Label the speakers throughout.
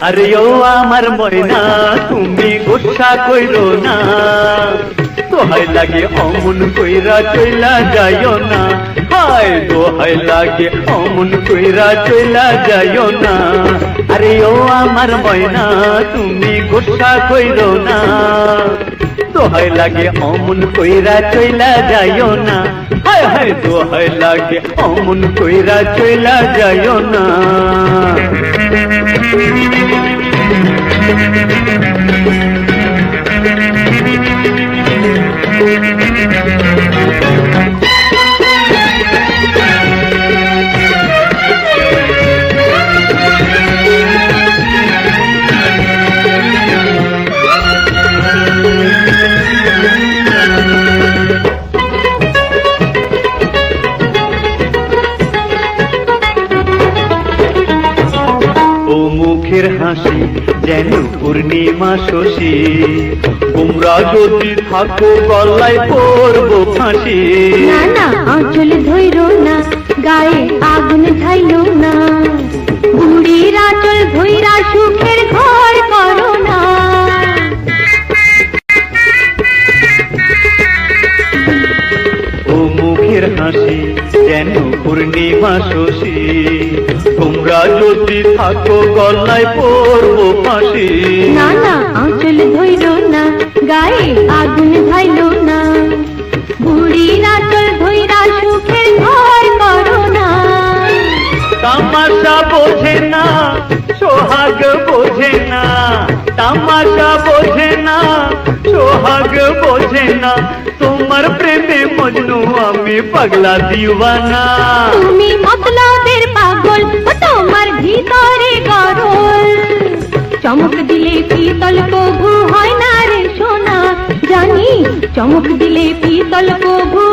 Speaker 1: আরে ও আমার ময়না, তুমি গোসা কইরো না। দোহাই লাগে অমন কইরা চইলা যাইও না। হায়, দোহাই লাগে অমন কইরা চইলা যাইও না। আরে ও আমার ময়না, তুমি গোসা কইরো না। দোহাই লাগে, অমন কইরা চইলা যাইও না। হায় হায়, দোহাই লাগে, অমন কইরা চইলা যাইও না। হাসি যেন পূর্ণিমা শশী। তোমরা যদি থাকো গলায় পড়ব ফাঁসি।
Speaker 2: না না আঁচল ধৈর না গায়ে আগুন ধাইল না। বুড়ির আঁচল ধৈরা সুখের ঘর করো না।
Speaker 1: ও মুখের হাসি যেন পূর্ণিমা শশী। তোমরা যদি থাকো গলায় পড়ব ফাঁসি।
Speaker 2: না না আঁচল ধৈর না গায়ে আগুন ধাইল না। বুড়ির আঁচল ধৈরা সুখের ঘর করো না।
Speaker 1: তামাশা বোঝে না সোহাগ বোঝে না। তামাশা বোঝে না সোহাগ বোঝে না। তোমার প্রেমে মজনু আমি পাগলা দিওয়ানা।
Speaker 2: তুমি মতলবের পাগল ও তোমার ভিতরে গরল। চমক দিলে পিতল কভু হয় না রে সোনা, জানি চমক দিলে পিতল কবু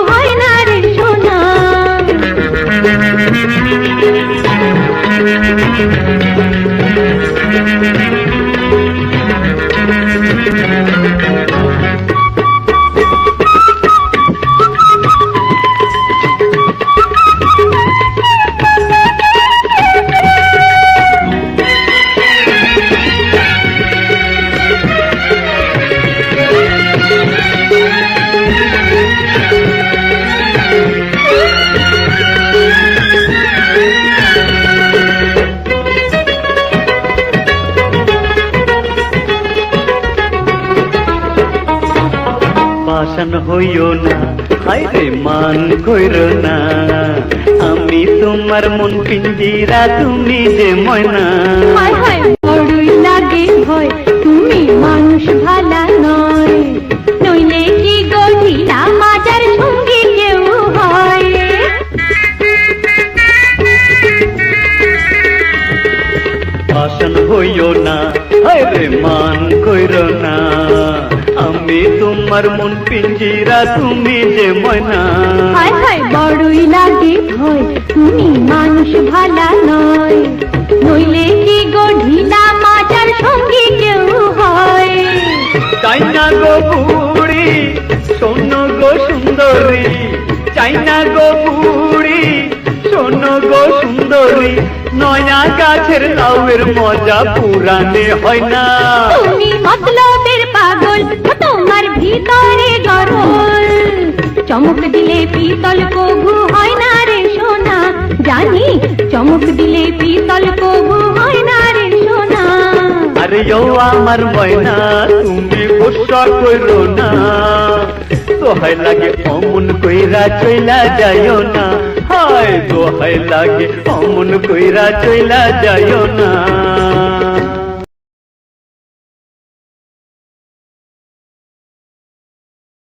Speaker 1: পাশান হইও না। হাইরে মান কইর না। আমি তোমার মন পিঞ্জিরা তুমি যে ময়না।
Speaker 2: বড়ই লাগে ভয় তুমি মানুষ ভালা নয়। নইলে কি গঠিলা মাজার সঙ্গে কেউ হয়?
Speaker 1: পাশান হইও না। হাইরে মান কইর না। আমি তোমার মন পিঞ্জিরা তুমি যে ময়না।
Speaker 2: হায় হায় বড়ই লাগে ভয় তুমি মানুষ ভালা নয়। নইলে কি গঠিলা মাজার সঙ্গে কেউ হয়?
Speaker 1: চাইনা গো বুড়ি শোনো গো সুন্দরী। চাইনা গো বুড়ি শোনো গো সুন্দরী। নয়া গাছের লাউয়ের মজা পুরানে হয় না।
Speaker 2: তুমি তোমার ভিতরে গরল চমক দিলে পিতল কবু হয় না রে সোনা। জানি, চমক দিলে পিতল কবু হয় না রে সোনা।
Speaker 1: আরে ও আমার ময়না, তুমি গোসা কইরো না। দোহাই লাগে, অমন কইরা চইলা যাইও না। হায়, দোহাই লাগে, অমন কইরা চইলা যাইও না।